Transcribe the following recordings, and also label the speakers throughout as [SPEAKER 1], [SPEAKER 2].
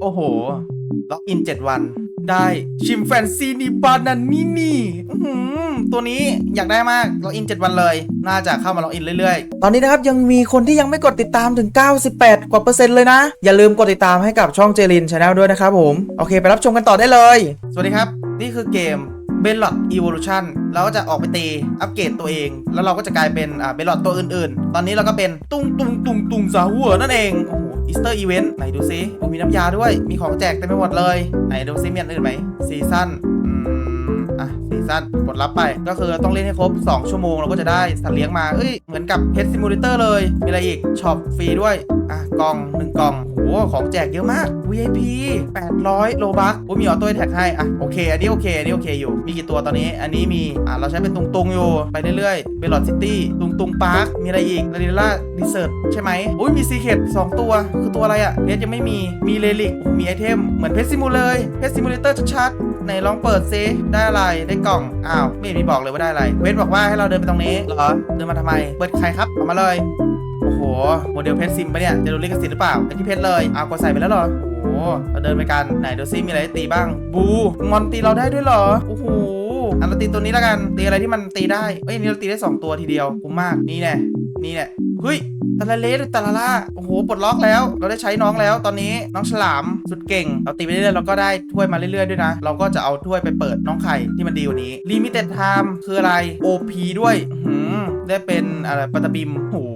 [SPEAKER 1] โอ้โห ล็อกอิน 7 วัน ได้ชิมแฟนซีนีบานานินี่อื้อหือตัวนี้อยากได้มากล็อกอิน 7 วันเลย น่าจะเข้ามาล็อกอินเรื่อยๆ ตอนนี้นะครับยังมีคนที่ยังไม่กดติดตามถึง 98 กว่าเปอร์เซ็นต์เลยนะ อย่าลืมกดติดตามให้กับช่องเจรินชาแนลด้วยนะครับผม โอเค ไปรับชมกันต่อได้เลย สวัสดีครับ นี่คือเกม b e l l o t Evolution เราก็จะออกไปตีอัปเกรดตัวเอง แล้วเราก็จะกลายเป็นอ่าเบลลอตตัวอื่นๆ ตอนนี้เราก็เป็นตุงตุงตุงตุงสาหัวนั่นเองโอ้โห อีสเตอร์อีเวนต์ไหนดูซิโอ้มีน้ำยาด้วย มีของแจกเต็มไปหมดเลย ไหนดูซิมีอันอื่นไหมซีซั่นอืมอะซีซั่นกดรับไปก็คือต้องเล่นให้ครบ 2 ชั่วโมงเราก็จะได้สัตว์เลี้ยงมา เอ้ย เหมือนกับเพจซิมูเลเตอร์เลย มีอะไรอีกช็อปฟรีด้วย อะ กล่อง1กล่องโหของแจกเยอะมาก VIP 800 โลบัคโอ้มีออโต้แท็กให้อะโอเคอันนี้โอเคอันนี้โอเคอยู่ มีกี่ตัวตอนนี้ อันนี้มีอะเราใช้เป็นตุงตุงๆอยู่ไปเรื่อยๆเบลลอดซิตี้ตุงตุงพาร์คมีอะไรอีกลาดิล่าดิเซอร์ใช่ไหมอุ้ยมีซีเคทสองตัวคือตัวอะไรอะเพชรยังไม่มีมีเลลิกมีไอเทมเหมือนเพชรซิมูเลยเพชรซิมูเลเตอร์ชัดๆไหนลองเปิดซิได้อะไรได้กล่องอ้าวไม่มีบอกเลยว่าได้อะไรเวทบอกว่าให้เราเดินไปตรงนี้เหรอเดินมาทำไม เปิดใครครับเอามาเลย โหโมเดลเพชรซิมปะเนี่ย จะโดูลิขสิทธิ์หรือเปล่าไปที่เพชรเลยเอากดใส่ไปแล้วเหรอโอ้โหเราเดินไปกันไหนดูซิมีอะไรให้ตีบ้าง บูมอนตีเราได้ด้วยเหรอโอ้โหอันเราตีตัวนี้แล้วกันตีอะไรที่มันตีได้เอ้ยนี่เราตีได้2ตัวทีเดียวคุ้มมากนี่แน่นี่แน่เฮ้ยตาลาเลสหรือตาลาล่าโอ้โหปลดล็อกแล้ว เราได้ใช้น้องแล้วตอนนี้น้องฉลามสุดเก่ง เราตีไปเรื่อยๆเราก็ได้ถ้วยมาเรื่อยๆด้วยนะ เราก็จะเอาถ้วยไปเปิดน้องไข่ที่มันดีกว่านี้ Limited Time คืออะไร OP ด้วยหือได้เป็นอะไรปัตตบิมโอ้โหโอ้โห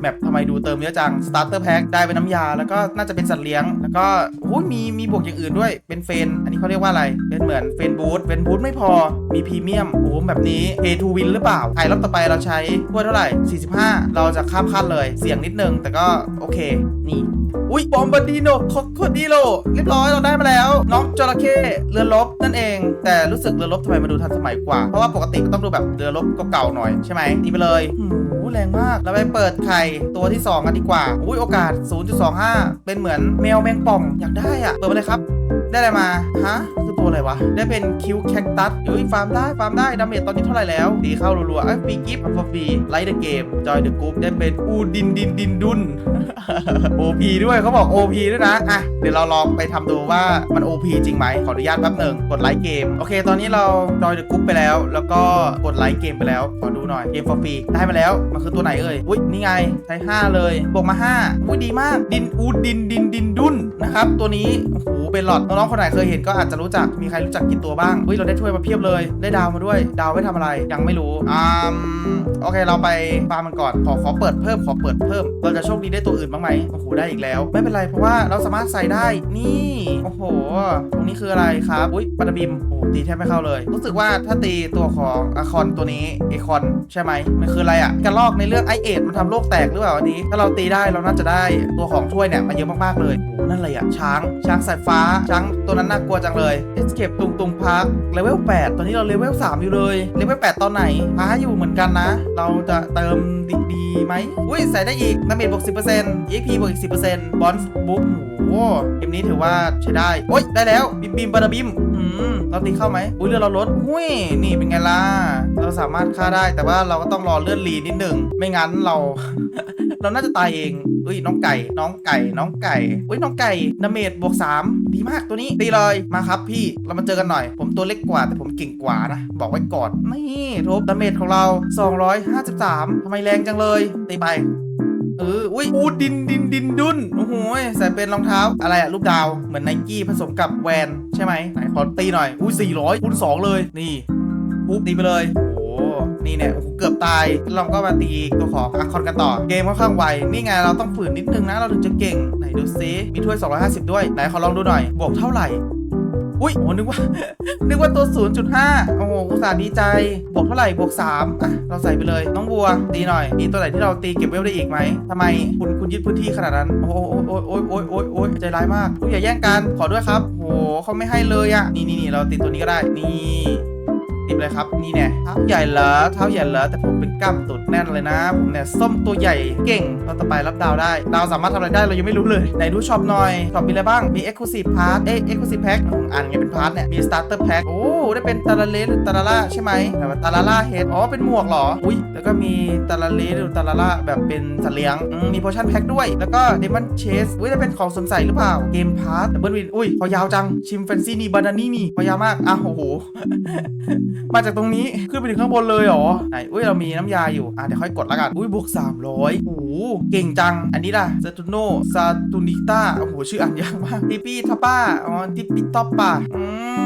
[SPEAKER 1] แมปทำไมดูเติมเยอะจัง Starter Pack ได้เป็นน้ำยา แล้วก็น่าจะเป็นสัตว์เลี้ยง แล้วก็โอ้ยมีมีบวกอย่างอื่นด้วย เป็นเฟน อันนี้เขาเรียกว่าอะไร เป็นเหมือนเฟนบูทเฟนบูทไม่พอ มีพรีเมียม โอ้โหแบบนี้ Pay to win หรือเปล่า ไอ้รอบต่อไปเราใช้ถ้วยเท่าไหร่ 45 เราจะข้ามขั้นเลย เสี่ยงนิดนึง แต่ก็โอเค นี่ อุ้ยบอมบดีโนคอกโคดีโลเรียบร้อยเราได้มาแล้ว น้องจระเข้เรือรบนั่นเอง แต่รู้สึกเรือรบทำไมมาดูทันสมัยกว่า เพราะว่าปกติก็ต้องดูแบบเรือรบเก่าๆหน่อยใช่ไหมตีไปเลยอ้แรงมาก เราไปเปิดไข่ตัวที่ 2 กันดีกว่า อุ้ยโอกาส 0.25 เป็นเหมือนแมวแมงป่องอยากได้อะเปิดมาเลยครับ ได้อะไรมาฮะคือตัวอะไรวะ ได้เป็นคิวแคคตัสเฮ้ยฟาร์มได้ฟาร์มได้ดาเมจตอนนี้เท่าไหร่แล้ว ดีเข้ารัวๆอ้ยฟรีกิฟต์ฟอร์ฟรีไลท์เดอะเกมจอยเดอะกรุ๊ปได้เป็นอูดินดินดินดุน OP ด้วยเขาบอก OP ด้วยนะอะเดี๋ยวเราลองไปทำดูว่ามัน OP จริงไหมขออนุญาตแป๊บหนึ่งกดไลค์เกมโอเค ตอนนี้เราจอยเดอะกรุ๊ปไปแล้ว แล้วก็กดไลค์เกมไปแล้วขอดูหน่อยเกมฟอร์ฟรีได้มาแล้วมันคือตัวไหนเอ่ยอุ้ยนี่ไงใช้5เลยบวกมา5อุ้ยดีมากดินอูดินดินดินดุนนะครับตัวนี้โอ้โหเป็นหลอดน้องๆคนไหนเคยเห็นก็อาจจะรู้จักมีใครรู้จักกี่ตัวบ้างอุ้ยเราได้ถ้วยมาเพียบเลยได้ดาวมาด้วย ดาวไว้ทำอะไรยังไม่รู้อ่าโอเคเราไปฟาร์มมันก่อนขอขอเปิดเพิ่มขอเปิดเพิ่ม เราจะโชคดีได้ตัวอื่นบ้างไหมโอ้โหได้อีกแล้ว ไม่เป็นไรเพราะว่าเราสามารถใส่ได้นี่โอ้โห ตรงนี้คืออะไรครับอุ้ยปาราบิมโอ้ตีแทบไม่เข้าเลย รู้สึกว่าถ้าตีตัวของอะคอนตัวนี้เอคอนใช่ไหมมันคืออะไรอะกระลอกในเรื่องไอเอดมันทำโลกแตกหรือเปล่าอันนี้ ถ้าเราตีได้เราน่าจะได้ตัวของถ้วยเนี่ยมาเยอะมากๆเลยโอ้นั่นอะไรอะช้างช้างสายฟ้าช้างตัวนั้นน่ากลัวจังเลย Escape ตุงตุงพาร์คเลเวล8ตอนนี้เราเลเวล3อยู่เลยเลเวล8ตอนไหนพาอยู่เหมือนกันนะ เราจะเติมดีดีไหมอุ้ยใส่ได้อีกดาเมจบวก10% EXP บวกอีก 10%บอนส์บุ๊บโอ้โหเกมนี้ถือว่าใช้ได้ โอ้ยได้แล้ว บิมบิมบาราบิมอืมเราตีเข้าไหมอุ้ยเลือดเราลดอุ้ย นี่เป็นไงล่ะ เราสามารถฆ่าได้แต่ว่าเราก็ต้องรอเลือดรีนิดหนึ่ง ไม่งั้นเรา เราน่าจะตายเองอุ้ยน้องไก่ น้องไก่ น้องไก่อุ้ยน้องไก่ดาเมจบวก3 ดีมากตัวนี้ตีเลยมาครับพี่เรามาเจอกันหน่อย ผมตัวเล็กกว่าแต่ผมเก่งกว่านะ บอกไว้ก่อนนี่ทุบดาเมจของเรา 253ทำไมแรงจังเลยตีไปเออ อุ้ย อูดินดินดินดุนโอ้โหใส่เป็นรองเท้า อะไรอะรูปดาว เหมือนไนกี้ผสมกับแวน ใช่ไหมไหนขอตีหน่อย อุ้ย400คูณ2เลย นี่ปุ๊บตีไปเลยโนี่เนี่ยโอ้โหเกือบตายเราก็มาตีตัวของอาคอนกันต่อ เกมค่อนข้างไว นี่ไงเราต้องฝืนนิดนึงนะเราถึงจะเก่ง ไหนดูซิมีถ้วย 250 ด้วย ไหนขอลองดูหน่อย บวกเท่าไหร่ อุ้ยโอ้นึกว่า นึกว่าตัว 0.5 โอ้โหอุตส่าห์ดีใจ บวกเท่าไหร่ บวก 3 อะ เราใส่ไปเลย น้องบัว ตีหน่อย มีตัวไหนที่เราตีเก็บเวลได้อีกไหมทำไมคุณคุณยึดพื้นที่ขนาดนั้น โอ้โหโอ้ยโอ้ยโอ้ยโอ้ยโอ้ใจร้ายมากอย่าแย่งกัน ขอด้วยครับโอ้โหเขาไม่ให้เลยอะนี่นี่นี่เราติดตัวนี้ก็ได้ นี่ ติดเลยครับนี่เนี่ยเท้าใหญ่เหรอเท้าใหญ่เหรอแต่ผมเป็นกล้ามตุดแน่นเลยนะ ผมเนี่ยส้มตัวใหญ่เก่งเราต่อไปรับดาวได้ ดาวสามารถทำอะไรได้เรายังไม่รู้เลยไหนดูช็อปหน่อยช็อปมีอะไรบ้างมี Exclusive Pass เอ้ย Exclusive Pack อ่านไงเป็นพาร์ทเนี่ยมี Starter Pack โอ้ได้เป็นตาลาเลสหรือตาลาล่าใช่ไหมแต่ว่าตาลาล่าเฮดอ๋อเป็นหมวกเหรออุ้ยแล้วก็มีตาลาเลสหรือตาลาล่าแบบเป็นสัตว์เลี้ยงอืมมี Potion Pack ด้วยแล้วก็ Demon Chase อุ้ยจะเป็นของสวมใส่หรือเปล่าเกมพาร์ทดับเบิลวินอุ้ยพอยาวจังชิมแฟนซีนี่บานานี่นี่พอยาวมากอะโอ้โหมาจากตรงนี้ขึ้นไปถึงข้างบนเลยเหรอไหนอุ้ยเรามีน้ำยาอยู่อะเดี๋ยวค่อยกดแล้วกันอุ้ยบวก300โอ้โหเก่งจัง อันนี้ล่ะซาตูโนซาตูนิต้าโอ้โหชื่ออ่านยากมากติปี้ทัปป้าอ๋อติปิตอปป้าอื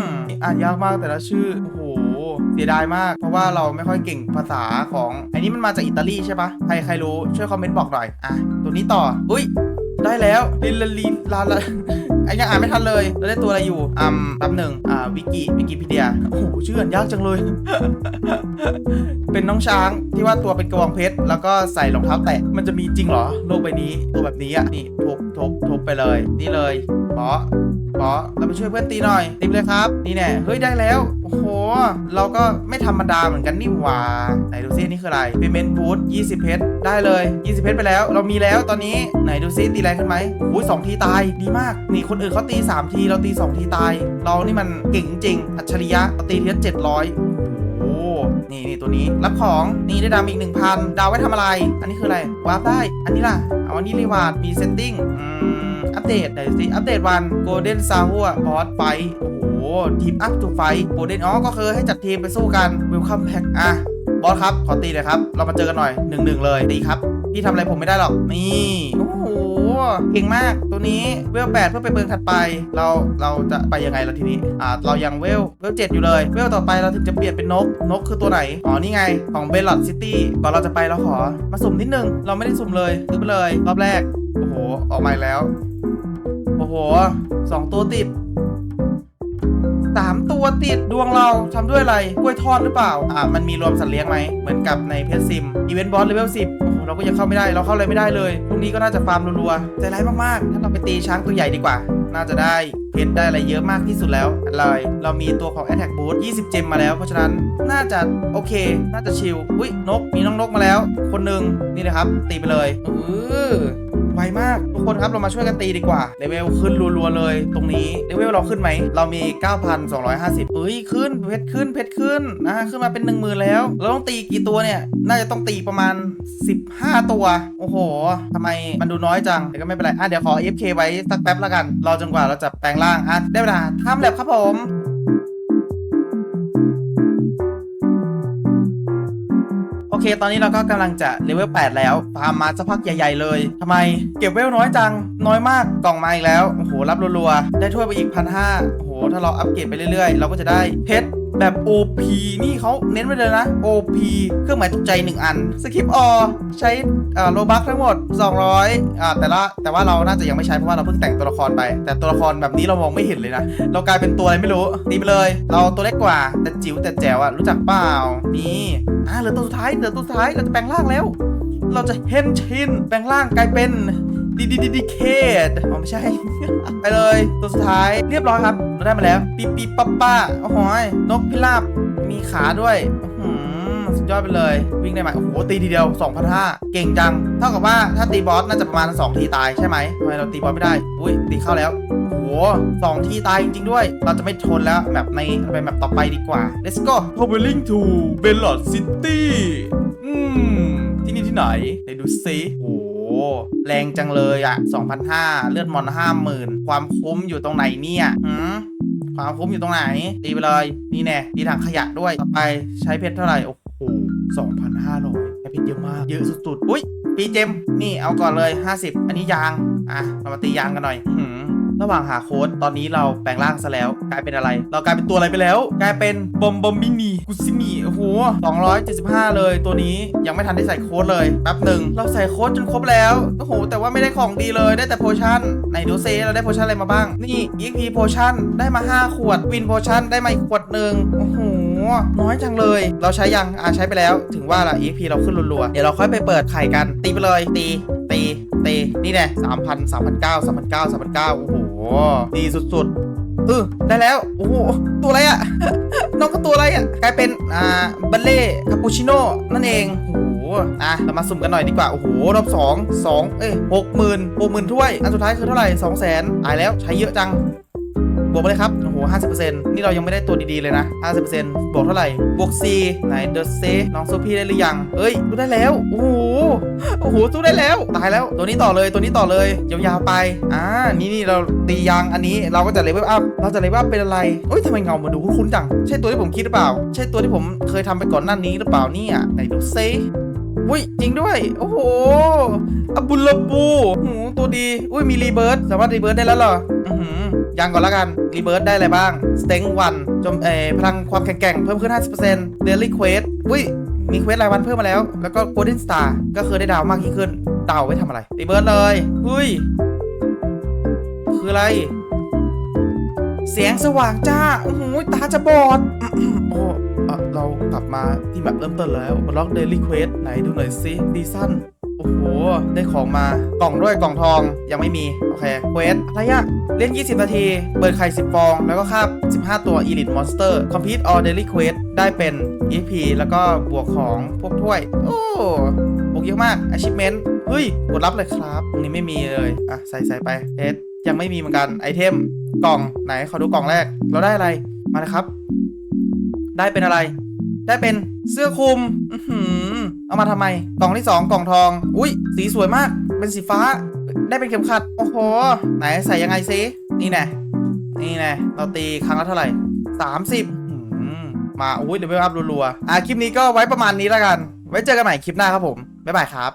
[SPEAKER 1] มอ่านยากมากแต่ละชื่อโอ้โหเสียดายมาก เพราะว่าเราไม่ค่อยเก่งภาษาของ อันนี้มันมาจากอิตาลีใช่ปะใครใครรู้ช่วยคอมเมนต์บอกหน่อยอะตัวนี้ต่ออุ้ยได้แล้วลิลลาลีลาลา ไอ้ยังอ่านไม่ทันเลยแล้วได้ตัวอะไรอยู่อืมแป๊บหนึ่งอ่าวิกิวิกิพีเดียโอ้โหชื่ออ่านยากจังเลย เป็นน้องช้างที่ว่าตัวเป็นกระบองเพชรแล้วก็ใส่รองเท้าแตะมันจะมีจริงเหรอโลกใบนี้ตัวแบบนี้อะนี่ทุบทุบทุบไปเลย นี่เลยปอ ปอเราไปช่วยเพื่อนตีหน่อยตีเลยครับ นี่แน่เฮ้ยได้แล้ว โอ้โห เราก็ไม่ธรรมดาเหมือนกันนี่หว่าไหนดูซินี่คืออะไร payment boot 20 เพชรได้เลย 20 เพชรไปแล้ว เรามีแล้วตอนนี้ไหนดูซิตีแรงขึ้นไหมโอ้ยสองทีตายดีมาก นี่คนอื่นเขาตี 3 ที เราตี 2 ทีตาย เรานี่มันเก่งจริง อัจฉริยะเราตีทีละ700โอ้นี่นี่ตัวนี้รับของนี่ได้ดาวอีก 1,000 ดาวไว้ทำอะไร อันนี้คืออะไรวาร์ปได้ อันนี้ล่ะ เอาอันนี้รีวาร์ดมีเซตติ้งอืม อัปเดตไหนดูสิอัปเดตวันโกลเด้นซาหัวบอสไฟโอ้โหทีมอัพทูไฟโกลเด้นอ๋อก็คือให้จัดทีมไปสู้กันเวลคัมแพ็กอะบอสครับขอตีเลยครับ เรามาเจอกันหน่อยหนึ่งหนึ่งเลยตีครับพี่ทำอะไรผมไม่ได้หรอกนี่โอ้โหเก่งมากตัวนี้เวลแปดเพื่อไปเบิร์นถัดไป เราเราจะไปยังไงล่ะทีนี้อ่าเรายังเวลเวลเจ็ดอยู่เลย เวลต่อไปเราถึงจะเปลี่ยนเป็นนกนกคือตัวไหนอ๋อนี่ไงของเบลลอดซิตี้ก่อนเราจะไปเราขอมาสุ่มนิดนึง เราไม่ได้สุ่มเลยซื้อไปเลยรอบแรกโอ้โหออกมาแล้ว อ้โหสองตัวติดสามตัวติดดวงเราทำด้วยอะไรกล้วยทอดหรือเปล่า อ่ามันมีรวมสัตว์เลี้ยงไหม เหมือนกับในเพจซิมอีเวนต์บอสเลเวล10โอ้โหเราก็ยังเข้าไม่ได้ เราเข้าอะไรไม่ได้เลยพรุ่งนี้ก็น่าจะฟาร์มรัวๆ ใจร้ายมากๆ ถ้าเราไปตีช้างตัวใหญ่ดีกว่า น่าจะได้เพชรได้อะไรเยอะมากที่สุดแล้วเลยเรามีตัวของ Attack Boost 20 เจมมาแล้ว เพราะฉะนั้นน่าจะโอเค น่าจะชิล อุ้ยนก มีน้องนกมาแล้ว คนหนึ่งนี่นะครับ ตีไปเลยเออ ไวมาก ทุกคนครับเรามาช่วยกันตีดีกว่าเลเวลขึ้นรัวๆเลย ตรงนี้เลเวลเราขึ้นไหม เรามี 9,250เอ้ยขึ้นเพชรขึ้นเพชรขึ้นนะขึ้นมาเป็น1 0,000แล้ว เราต้องตีกี่ตัวเนี่ย น่าจะต้องตีประมาณ 15 ตัว โอ้โหทำไมมันดูน้อยจังแต่ก็ไม่เป็นไรอะเดี๋ยวขอ FK ไว้สักแป๊บละกันรอจนกว่าเราจะแปลงร่างอะได้เวลาทำแลบครับผม เค ตอนนี้เราก็กำลังจะเลเวล8แล้วฟาร์มมาสักพักใหญ่ ๆ เลยทำไม เก็บเวลน้อยจัง น้อยมากกล่องมาอีกแล้วโอ้โหรับรัวๆได้ถ้วยไปอีกพันห้าโอ้โหถ้าเราอัปเกรดไปเรื่อยๆ เราก็จะได้เพชร แบบ OP นี่เขาเน้นไว้เลยนะ OP เครื่องหมายตกใจ1อันสคริปออใช้โลบัคทั้งหมด 200อ่าแต่ละแต่ว่าเราน่าจะยังไม่ใช้เพราะว่าเราเพิ่งแต่งตัวละครไป แต่ตัวละครแบบนี้เรามองไม่เห็นเลยนะ เรากลายเป็นตัวอะไรไม่รู้ตีไปเลย เราตัวเล็กกว่า แต่จิ๋วแต่แจ๋วอะรู้จักเปล่านี่อ่าเหลือตัวสุดท้ายเหลือตัวสุดท้ายเราจะแปลงร่างแล้ว เราจะเฮนชินแปลงร่างกลายเป็น ดีดีดีดีเคดอ๋อไม่ใช่ ไปเลย ตัวสุดท้ายเรียบร้อยครับ เราได้มาแล้วปีปีป้าป้าโอ้โหยนกพิราบมีขาด้วยอื้อหือสุดยอดไปเลย วิ่งได้ไหมโอ้โหตีทีเดียว2,500เก่งจัง เท่ากับว่าถ้าตีบอสน่าจะประมาณ 2 ทีตายใช่ไหมทำไมเราตีบอสไม่ได้ อุ้ยตีเข้าแล้วโอ้โหสองทีตายจริง ๆ ด้วย เราจะไม่ทนแล้วแบบในไปแบบต่อไปดีกว่า let's go traveling to Bellot City อืมที่นี่ที่ไหนไหนดูซิโอ้ แรงจังเลยอะ2,500 เลือดมอน 50,000 ความคุ้มอยู่ตรงไหนเนี่ยหืมความคุ้มอยู่ตรงไหน ตีไปเลย นี่แน่ตีถังขยะด้วยต่อไปใช้เพชรเท่าไหร่ โอ้โห2,500ใช้เพชรเยอะมาก เยอะสุดๆ อุ้ยปีเจม นี่เอาก่อนเลย 50 อันนี้ยาง อะ เรามาตียางกันหน่อยหืม ระหว่างหาโค้ดตอนนี้เราแปลงร่างซะแล้ว กลายเป็นอะไร เรากลายเป็นตัวอะไรไปแล้ว กลายเป็นบอมบอมบินีกุซิมีโอ้โห275 เลย ตัวนี้ยังไม่ทันได้ใส่โค้ดเลยแป๊บหนึ่งเราใส่โค้ดจนครบแล้วโอ้โหแต่ว่าไม่ได้ของดีเลยได้แต่โพชั่นไหนดูเซเราได้โพชั่นอะไรมาบ้าง นี่ EXP โพชั่นได้มา 5 ขวดวินโพชั่นได้มาอีกขวดหนึ่งโอ้โหน้อยจังเลย เราใช้ยังอ่าใช้ไปแล้ว ถึงว่าละ EXP เราขึ้นรัวๆเดี๋ยวเราค่อยไปเปิดไข่กันตีไปเลยตีตีตีนี่แน่สามพันสามพันเก้าสามพันเก้าสามพันเก้าโอ้โห ดีสุดๆเออได้แล้ว โอ้โห ตัวอะไรอะ น้องก็ตัวอะไรอะกลายเป็น อ่าบัลเล่คาปูชิโน่นั่นเองโอ้โหอะ เรามาสุ่มกันหน่อยดีกว่า โอ้โห รอบสองสองเอ้ยหกหมื่นหกหมื่นถ้วย อันสุดท้ายคือเท่าไหร่สองแสนตายแล้ว ใช้เยอะจัง บวกไปเลยครับ โอ้โหห้าสิบเปอร์เซ็นต์นี่เรายังไม่ได้ตัวดีๆเลยนะห้าสิบเปอร์เซ็นต์บวกเท่าไหร่ บวก C ไหนเดอะเซน้องโซพี่ได้หรือยัง เอ้ยรู้ได้แล้ว โอ้โห โอ้โหสู้ได้แล้ว ตายแล้ว ตัวนี้ต่อเลย ตัวนี้ต่อเลย ยาวๆไป อ่า นี่นี่เราตียางอันนี้ เราก็จะเลเวลอัพ เราจะเลเวลอัพเป็นอะไรเอ้ยทำไมเงามาดูคุ้นๆจัง ใช่ตัวที่ผมคิดหรือเปล่า ใช่ตัวที่ผมเคยทำไปก่อนหน้านี้หรือเปล่าเนี่ย ไหนดูเซอุ้ยจริงด้วย โอ้โหอับบุลลาบูโอ้โหตัวดี อุ้ยมีรีเบิร์ดสามารถรีเบิร์ดได้แล้วเหรอ อือหือยังก่อนละกัน รีเบิร์ดได้อะไรบ้าง สเต็งวันจมเออพลังความแข็งแกร่งเพิ่มขึ้น 50%เดลี่เควสอุ้ย มีเควสรายวันเพิ่มมาแล้ว แล้วก็โกลเด้นสตาร์ก็คือได้ดาวมากยิ่งขึ้น ดาวไว้ทำอะไร รีเบิร์ดเลยเฮ้ย คืออะไร เสียงสว่างจ้าโอ้โหตาจะบอด โอ้เอ่อเรากลับมาที่แบบเริ่มต้นแล้วมาล็อกเดลี่เควสไหนดูหน่อยสิดีสั้น โอ้โห ได้ของมากล่องด้วยกล่องทองยังไม่มี โอเคเควสอะไรอะเล่น 20 นาที เปิดไข่ 10 ฟอง แล้วก็คาบ 15 ตัว Elite Monster Complete all daily quest ได้เป็น EP แล้วก็บวกของพวกถ้วย โอ้บวกเยอะมาก achievement เฮ้ย กดรับเลยครับตรงนี้ไม่มีเลย อะ ใส่ใส่ไปเอสยังไม่มีเหมือนกันไอเทมกล่องไหนขอดูกล่องแรก เราได้อะไรมาเลยครับ ได้เป็นอะไร ได้เป็นเสื้อคลุม อื้อหือ เอามาทำไม กล่องที่ 2 กล่องทอง อุ้ยสีสวยมาก เป็นสีฟ้า ได้เป็นเข็มขัด โอ้โห ไหนใส่ยังไงซิ นี่แน่นี่แน่เราตีครั้งละเท่าไหร่ 30อืมมา อุ้ยเดี๋ยวไปอัพรัวๆ อะคลิปนี้ก็ไว้ประมาณนี้แล้วกัน ไว้เจอกันใหม่คลิปหน้าครับผม บ๊ายบายครับ